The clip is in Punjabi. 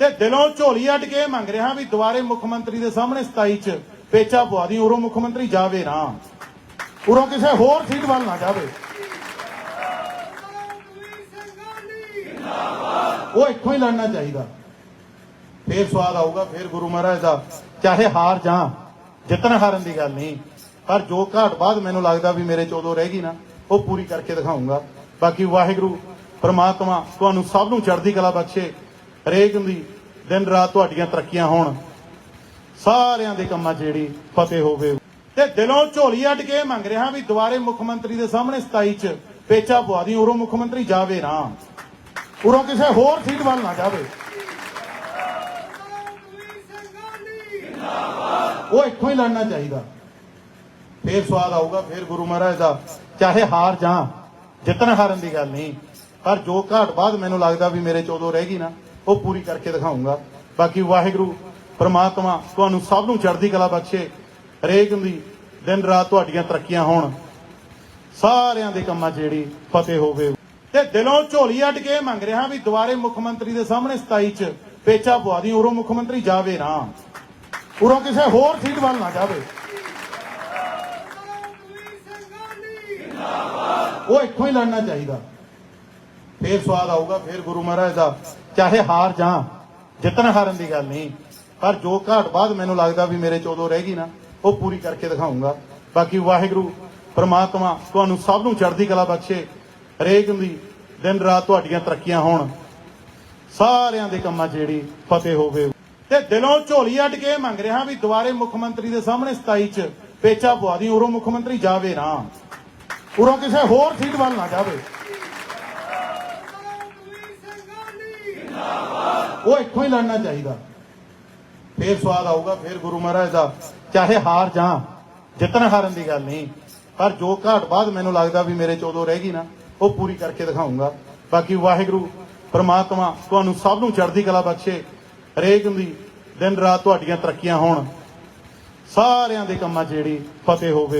ਤੇ ਦਿਲੋਂ ਝੋਲੀ ਅੱਡ ਕੇ ਮੰਗ ਰਿਹਾ ਵੀ ਦੁਬਾਰੇ ਮੁੱਖ ਮੰਤਰੀ ਦੇ ਸਾਹਮਣੇ 27 ਚ ਪੇਚਾ ਪਵਾ ਦੀ, ਉਰੋਂ ਮੁੱਖ ਮੰਤਰੀ ਜਾਵੇ ਨਾ ਉਰੋਂ ਕਿਸੇ ਹੋਰ ਸੀਟ ਵੱਲ ਨਾ ਜਾਵੇ। ਉਹ ਇੱਥੋਂ ਹੀ ਲੜਨਾ ਚਾਹੀਦਾ। ਫੇਰ ਸਵਾਦ ਆਊਗਾ, ਫੇਰ ਗੁਰੂ ਮਹਾਰਾਜ ਦਾ, ਚਾਹੇ ਹਾਰ ਜਾਂ ਜਿੱਤਣ ਹਾਰਨ ਦੀ ਗੱਲ ਨਹੀਂ। ਪਰ ਜੋ ਘਾਟ ਬਾਅਦ ਮੈਨੂੰ ਲੱਗਦਾ ਵੀ ਮੇਰੇ ਚ ਉਦੋਂ ਰਹਿ ਗਈ ਨਾ, ਉਹ ਪੂਰੀ ਕਰਕੇ ਦਿਖਾਉਂਗਾ ਬਾਕੀ ਵਾਹਿਗੁਰੂ, ਪਰਮਾਤਮਾ ਤੁਹਾਨੂੰ ਸਭ ਨੂੰ ਚੜ੍ਹਦੀ ਕਲਾ ਬਖਸ਼ੇ। ਹਰੇਕ ਦੀ ਦਿਨ ਰਾਤ ਤੁਹਾਡੀਆਂ ਤਰੱਕੀਆਂ ਹੋਣ। ਸਾਰਿਆਂ ਦੇ ਕੰਮਾਂ 'ਚ ਜਿਹੜੀ ਫਤਿਹ ਹੋਵੇ। ਤੇ ਦਿਲੋਂ ਝੋਲੀ ਅੱਡ ਕੇ ਮੰਗ ਰਿਹਾ ਵੀ ਦੁਬਾਰੇ ਮੁੱਖ ਮੰਤਰੀ ਦੇ ਸਾਹਮਣੇ 27 ਚ ਪੇਚਾ ਪਵਾ ਦੀ, ਉਰੋਂ ਮੁੱਖ ਮੰਤਰੀ ਜਾਵੇ ਨਾ ਉਰੋਂ ਕਿਸੇ ਹੋਰ ਸੀਟ ਵੱਲ ਨਾ ਜਾਵੇ। ਉਹ ਇੱਥੋਂ ਹੀ ਲੜਨਾ ਚਾਹੀਦਾ। ਫੇਰ ਸਵਾਦ ਆਊਗਾ, ਫੇਰ ਗੁਰੂ ਮਹਾਰਾਜ ਦਾ, ਚਾਹੇ ਹਾਰ ਜਾਂ, ਜਿੱਤਣ ਹਾਰਨ ਦੀ ਗੱਲ ਨਹੀਂ। ਪਰ ਜੋ ਘਾਟ ਬਾਅਦ ਮੈਨੂੰ ਲੱਗਦਾ ਵੀ ਮੇਰੇ ਚ ਉਦੋਂ ਰਹਿ ਗਈ ਨਾ ਉਹ ਪੂਰੀ ਕਰਕੇ ਦਿਖਾਉਂਗਾ। ਬਾਕੀ ਵਾਹਿਗੁਰੂ, ਪ੍ਰਮਾਤਮਾ ਤੁਹਾਨੂੰ ਸਭ ਨੂੰ ਚੜ੍ਹਦੀ ਕਲਾ ਬਖਸ਼ੇ। ਹਰੇਕ ਦੀ ਦਿਨ ਰਾਤ ਤੁਹਾਡੀਆਂ ਤਰੱਕੀਆਂ ਹੋਣ। ਸਾਰਿਆਂ ਦੇ ਕੰਮਾਂ 'ਚ ਜਿਹੜੀ ਫਤਿਹ ਹੋਵੇ। ਤੇ ਦਿਲੋਂ ਝੋਲੀ ਅੱਡ ਕੇ ਇਹ ਮੰਗ ਰਿਹਾ ਵੀ ਦੁਬਾਰੇ ਮੁੱਖ ਮੰਤਰੀ ਦੇ ਸਾਹਮਣੇ 27 ਚ ਪੇਚਾ ਪਵਾ ਦੀ ਉਰੋਂ ਮੁੱਖ ਮੰਤਰੀ ਜਾਵੇ ਨਾ ਉਰੋਂ ਕਿਸੇ ਹੋਰ ਸੀਟ ਵੱਲ ਨਾ ਜਾਵੇ। ਉਹ ਇੱਥੋਂ ਹੀ ਲੜਨਾ ਚਾਹੀਦਾ। ਫੇਰ ਸਵਾਦ ਆਊਗਾ, ਫੇਰ ਗੁਰੂ ਮਹਾਰਾਜ ਦਾ। ਚਾਹੇ ਹਾਰ ਜਾਂ, ਜਿੱਤਣ ਹਾਰਨ ਦੀ ਗੱਲ ਨਹੀਂ। ਪਰ ਜੋ ਘਾਟ ਬਾਅਦ ਮੈਨੂੰ ਲੱਗਦਾ ਵੀ ਮੇਰੇ ਚ ਉਦੋਂ ਰਹਿ ਗਈ ਨਾ, ਉਹ ਪੂਰੀ ਕਰਕੇ ਦਿਖਾਉਂਗਾ ਬਾਕੀ ਵਾਹਿਗੁਰੂ, ਪਰਮਾਤਮਾ ਤੁਹਾਨੂੰ ਸਭ ਨੂੰ ਚੜ੍ਹਦੀ ਕਲਾ ਬਖਸ਼ੇ। ਹਰੇਕ ਦੀ ਦਿਨ ਰਾਤ ਤੁਹਾਡੀਆਂ ਤਰੱਕੀਆਂ ਹੋਣ। ਸਾਰਿਆਂ ਦੇ ਕੰਮਾਂ 'ਚ ਜਿਹੜੀ ਫਤਿਹ ਹੋਵੇ। ਤੇ ਦਿਲੋਂ ਝੋਲੀ ਅੱਡ ਕੇ ਇਹ ਮੰਗ ਰਿਹਾ ਵੀ ਦੁਬਾਰੇ ਮੁੱਖ ਮੰਤਰੀ ਦੇ ਸਾਹਮਣੇ 27 ਚ ਪੇਚਾ ਪਵਾ ਦੀ, ਉਰੋਂ ਮੁੱਖ ਮੰਤਰੀ ਜਾਵੇ ਨਾ। ਉਰੋਂ ਕਿਸੇ ਹੋਰ ਸੀਟ ਵੱਲ ਨਾ ਜਾਵੇ। ਉਹ ਇੱਥੋਂ ਹੀ ਲੜਨਾ ਚਾਹੀਦਾ। ਫੇਰ ਸਵਾਦ ਆਊਗਾ, ਫੇਰ ਗੁਰੂ ਮਹਾਰਾਜ ਦਾ, ਚਾਹੇ ਹਾਰ ਜਾਂ, ਜਿੱਤਣ ਹਾਰਨ ਦੀ ਗੱਲ ਨਹੀਂ। ਪਰ ਜੋ ਘਾਟ ਬਾਅਦ ਮੈਨੂੰ ਲੱਗਦਾ ਵੀ ਮੇਰੇ ਚ ਉਦੋਂ ਰਹਿ ਗਈ ਨਾ, ਉਹ ਪੂਰੀ ਕਰਕੇ ਦਿਖਾਉਂਗਾ ਬਾਕੀ ਵਾਹਿਗੁਰੂ, ਪ੍ਰਮਾਤਮਾ ਤੁਹਾਨੂੰ ਸਭ ਨੂੰ ਚੜ੍ਹਦੀ ਕਲਾ ਬਖਸ਼ੇ। ਹਰੇਕ ਦੀ ਦਿਨ ਰਾਤ ਤੁਹਾਡੀਆਂ ਤਰੱਕੀਆਂ ਹੋਣ। ਸਾਰਿਆਂ ਦੇ ਕੰਮਾਂ 'ਚ ਜਿਹੜੀ ਫਤਿਹ ਹੋਵੇ